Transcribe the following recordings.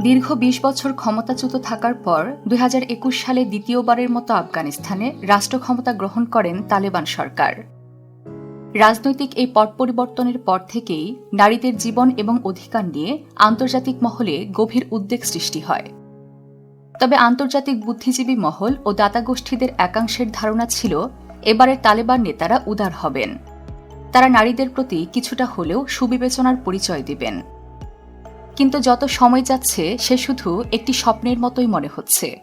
দীর্ঘ বিশ বছর ক্ষমতাচ্যুত থাকার পর দুই হাজার একুশ সালে দ্বিতীয়বারের মতো আফগানিস্তানে রাষ্ট্র ক্ষমতা গ্রহণ করেন তালেবান সরকার। রাজনৈতিক এই পট পরিবর্তনের পর থেকেই নারীদের জীবন এবং অধিকার নিয়ে আন্তর্জাতিক মহলে গভীর উদ্বেগ সৃষ্টি হয়। তবে আন্তর্জাতিক বুদ্ধিজীবী মহল ও দাতা গোষ্ঠীদের একাংশের ধারণা ছিল এবারের তালেবান নেতারা উদার হবেন। তারা নারীদের প্রতি কিছুটা হলেও সুবিবেচনার পরিচয় দিবেন। কিন্তু যত সময় যাচ্ছে, সে শুধু একটি স্বপ্নের মতোই মনে হচ্ছে।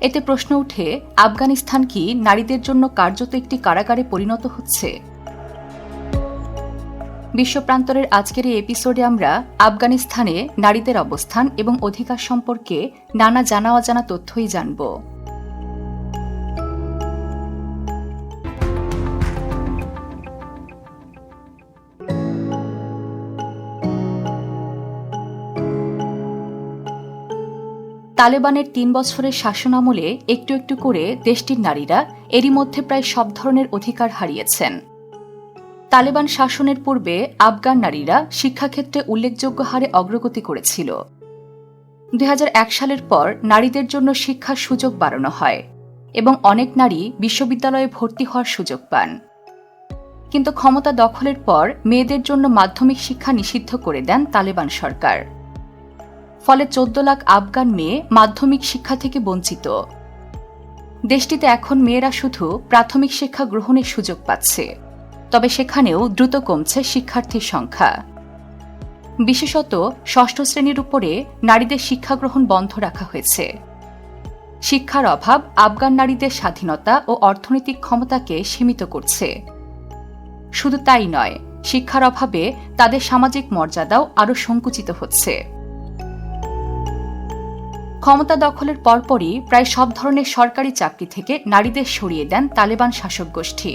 এতে প্রশ্ন উঠে, আফগানিস্তান কি নারীদের জন্য কার্যত একটি কারাগারে পরিণত হচ্ছে? বিশ্বপ্রান্তরের আজকের এই এপিসোডে আমরা আফগানিস্তানে নারীদের অবস্থান এবং অধিকার সম্পর্কে নানা জানা অজানা তথ্যই জানব। তালেবানের তিন বছরের শাসনামলে একটু একটু করে দেশটির নারীরা এরই মধ্যে প্রায় সব ধরনের অধিকার হারিয়েছেন। তালেবান শাসনের পূর্বে আফগান নারীরা শিক্ষাক্ষেত্রে উল্লেখযোগ্য হারে অগ্রগতি করেছিল। দু হাজার এক সালের পর নারীদের জন্য শিক্ষার সুযোগ বাড়ানো হয় এবং অনেক নারী বিশ্ববিদ্যালয়ে ভর্তি হওয়ার সুযোগ পান। কিন্তু ক্ষমতা দখলের পর মেয়েদের জন্য মাধ্যমিক শিক্ষা নিষিদ্ধ করে দেন তালেবান সরকার। ফলে চোদ্দ লাখ আফগান মেয়ে মাধ্যমিক শিক্ষা থেকে বঞ্চিত। দেশটিতে এখন মেয়েরা শুধু প্রাথমিক শিক্ষা গ্রহণের সুযোগ পাচ্ছে, তবে সেখানেও দ্রুত কমছে শিক্ষার্থীর সংখ্যা। বিশেষত ষষ্ঠ শ্রেণির উপরে নারীদের শিক্ষা গ্রহণ বন্ধ রাখা হয়েছে। শিক্ষার অভাব আফগান নারীদের স্বাধীনতা ও অর্থনৈতিক ক্ষমতাকে সীমিত করছে। শুধু তাই নয়, শিক্ষার অভাবে তাদের সামাজিক মর্যাদাও আরও সংকুচিত হচ্ছে। ক্ষমতা দখলের পরপরই প্রায় সব ধরনের সরকারি চাকরি থেকে নারীদের সরিয়ে দেন তালেবান শাসক গোষ্ঠী।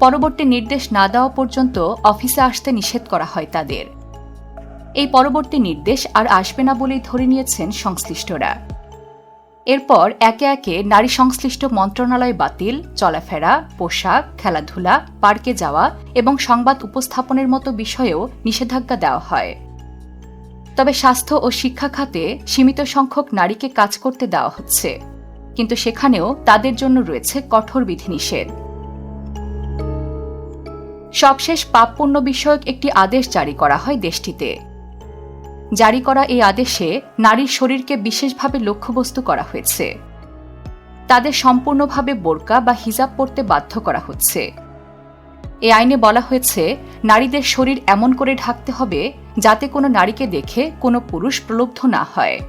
পরবর্তী নির্দেশ না দেওয়া পর্যন্ত অফিসে আসতে নিষেধ করা হয় তাদের। এই পরবর্তী নির্দেশ আর আসবে না বলেই ধরে নিয়েছেন সংশ্লিষ্টরা। এরপর একে একে নারী সংশ্লিষ্ট মন্ত্রণালয় বাতিল, চলাফেরা, পোশাক, খেলাধুলা, পার্কে যাওয়া এবং সংবাদ উপস্থাপনের মতো বিষয়েও নিষেধাজ্ঞা দেওয়া হয়। তবে স্বাস্থ্য ও শিক্ষা খাতে সীমিত সংখ্যক নারীকে কাজ করতে দেওয়া হচ্ছে। কিন্তু সেখানেও তাদের জন্য রয়েছে কঠোর বিধিনিষেধ। সবশেষ পাপপূর্ণ বিষয়ক একটি আদেশ জারি করা হয় দেশটিতে। জারি করা এই আদেশে নারীর শরীরকে বিশেষভাবে লক্ষ্যবস্তু করা হয়েছে। তাদের সম্পূর্ণভাবে বোরকা বা হিজাব পরতে বাধ্য করা হচ্ছে। এ আইনে বলা হয়েছে, নারীদের শরীর এমন করে ঢাকতে হবে যাতে কোনো নারীকে দেখে কোনো পুরুষ প্রলুব্ধ না হয়।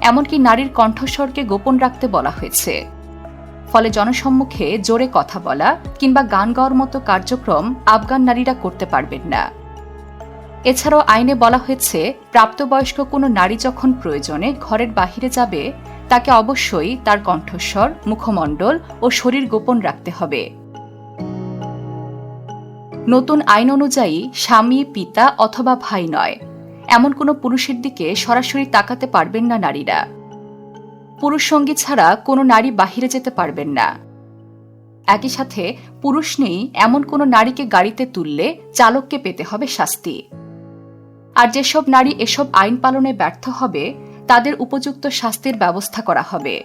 এমনকি নারীর কণ্ঠস্বরকে গোপন রাখতে বলা হয়েছে। ফলে জনসম্মুখে জোরে কথা বলা কিংবা গান গাওয়ার মতো কার্যক্রম আফগান নারীরা করতে পারবেন না। এছাড়াও আইনে বলা হয়েছে, প্রাপ্তবয়স্ক কোনো নারী যখন প্রয়োজনে ঘরের বাহিরে যাবে, তাকে অবশ্যই তার কণ্ঠস্বর, মুখমণ্ডল ও শরীর গোপন রাখতে হবে। নতুন আইন অনুযায়ী স্বামী, পিতা অথবা ভাই নয়। এমন কোনো পুরুষের দিকে সরাসরি তাকাতে পারবেন না নারীরা। পুরুষ সঙ্গী ছাড়া কোনো নারী বাহিরে যেতে পারবেন না। একই সাথে পুরুষ নেই, এমন কোনো নারীকে গাড়িতে তুললে চালককে পেতে হবে শাস্তি। আর যেসব নারী এসব আইন পালনে ব্যর্থ হবে, তাদের উপযুক্ত শাস্তির ব্যবস্থা করা হবে।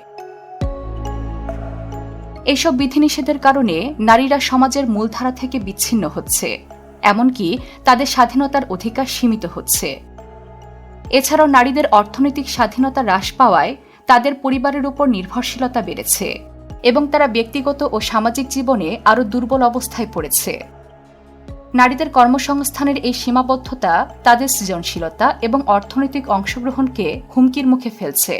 এসব বিধিনিষেধের কারণে নারীরা সমাজের মূলধারা থেকে বিচ্ছিন্ন হচ্ছে, এমনকি তাদের স্বাধীনতার অধিকার সীমিত হচ্ছে। এছাড়াও নারীদের অর্থনৈতিক স্বাধীনতা হ্রাস পাওয়ায় তাদের পরিবারের উপর নির্ভরশীলতা বেড়েছে এবং তারা ব্যক্তিগত ও সামাজিক জীবনে আরও দুর্বল অবস্থায় পড়েছে। নারীদের কর্মসংস্থানের এই সীমাবদ্ধতা তাদের সৃজনশীলতা এবং অর্থনৈতিক অংশগ্রহণকে হুমকির মুখে ফেলছে।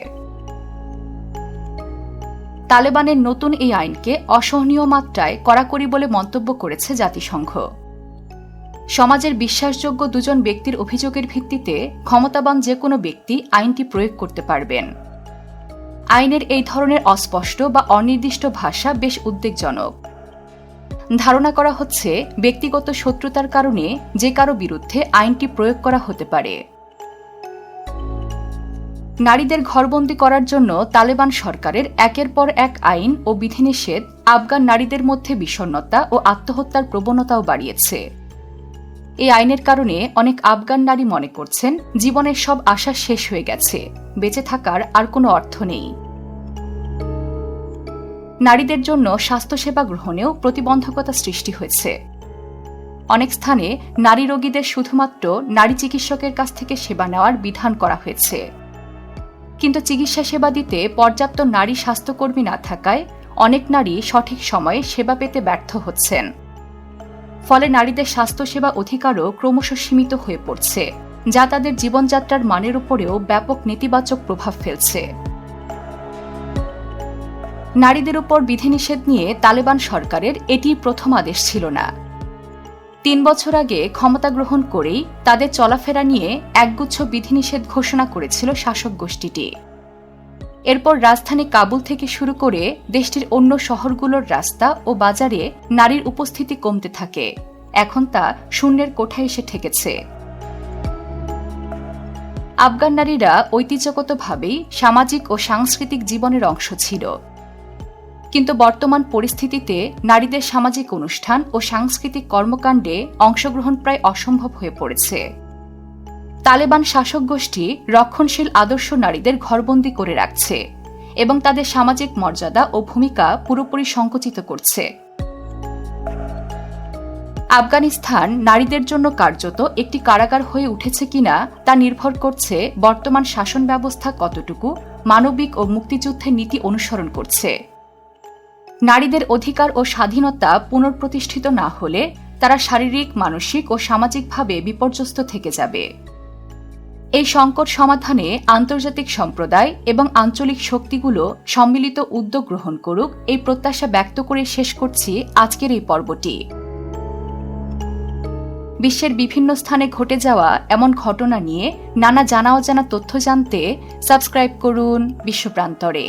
তালেবানের নতুন এই আইনকে অসহনীয় মাত্রায় কড়াকড়ি বলে মন্তব্য করেছে জাতিসংঘ। সমাজের বিশ্বাসযোগ্য দুজন ব্যক্তির অভিযোগের ভিত্তিতে ক্ষমতাবান যে কোনো ব্যক্তি আইনটি প্রয়োগ করতে পারবেন। আইনের এই ধরনের অস্পষ্ট বা অনির্দিষ্ট ভাষা বেশ উদ্বেগজনক। ধারণা করা হচ্ছে, ব্যক্তিগত শত্রুতার কারণে যে কারও বিরুদ্ধে আইনটি প্রয়োগ করা হতে পারে। নারীদের ঘরবন্দি করার জন্য তালেবান সরকারের একের পর এক আইন ও বিধিনিষেধ আফগান নারীদের মধ্যে বিষণ্নতা ও আত্মহত্যার প্রবণতাও বাড়িয়েছে। এই আইনের কারণে অনেক আফগান নারী মনে করছেন জীবনের সব আশা শেষ হয়ে গেছে, বেঁচে থাকার আর কোনো অর্থ নেই। নারীদের জন্য স্বাস্থ্যসেবা গ্রহণেও প্রতিবন্ধকতা সৃষ্টি হয়েছে। অনেক স্থানে নারী রোগীদের শুধুমাত্র নারী চিকিৎসকের কাছ থেকে সেবা নেওয়ার বিধান করা হয়েছে। কিন্তু চিকিৎসা সেবা দিতে পর্যাপ্ত নারী স্বাস্থ্যকর্মী না থাকায় অনেক নারী সঠিক সময়ে সেবা পেতে ব্যর্থ হচ্ছেন। ফলে নারীদের স্বাস্থ্যসেবা অধিকারও ক্রমশ সীমিত হয়ে পড়ছে, যা তাদের জীবনযাত্রার মানের উপরেও ব্যাপক নেতিবাচক প্রভাব ফেলছে। নারীদের উপর বিধিনিষেধ নিয়ে তালেবান সরকারের এটি প্রথম আদেশ ছিল না। তিন বছর আগে ক্ষমতা গ্রহণ করেই তাদের চলাফেরা নিয়ে একগুচ্ছ বিধিনিষেধ ঘোষণা করেছিল শাসক গোষ্ঠীটি। এরপর রাজধানী কাবুল থেকে শুরু করে দেশটির অন্য শহরগুলোর রাস্তা ও বাজারে নারীর উপস্থিতি কমতে থাকে। এখন তা শূন্যের কোঠায় এসে ঠেকেছে। আফগান নারীরা ঐতিহ্যগতভাবেই সামাজিক ও সাংস্কৃতিক জীবনের অংশ ছিল। কিন্তু বর্তমান পরিস্থিতিতে নারীদের সামাজিক অনুষ্ঠান ও সাংস্কৃতিক কর্মকাণ্ডে অংশগ্রহণ প্রায় অসম্ভব হয়ে পড়েছে। তালেবান শাসক গোষ্ঠী রক্ষণশীল আদর্শ নারীদের ঘরবন্দি করে রাখছে এবং তাদের সামাজিক মর্যাদা ও ভূমিকা পুরোপুরি সংকুচিত করছে। আফগানিস্তান নারীদের জন্য কার্যত একটি কারাগার হয়ে উঠেছে কিনা তা নির্ভর করছে বর্তমান শাসন ব্যবস্থা কতটুকু, মানবিক ও মুক্তিযুদ্ধের নীতি অনুসরণ করছে। নারীদের অধিকার ও স্বাধীনতা পুনঃপ্রতিষ্ঠিত না হলে তারা শারীরিক, মানসিক ও সামাজিকভাবে বিপর্যস্ত থেকে যাবে। এই সংকট সমাধানে আন্তর্জাতিক সম্প্রদায় এবং আঞ্চলিক শক্তিগুলো সম্মিলিত উদ্যোগ গ্রহণ করুক এই প্রত্যাশা ব্যক্ত করে শেষ করছি আজকের এই পর্বটি। বিশ্বের বিভিন্ন স্থানে ঘটে যাওয়া এমন ঘটনা নিয়ে নানা জানা অজানা তথ্য জানতে সাবস্ক্রাইব করুন বিশ্বপ্রান্তরে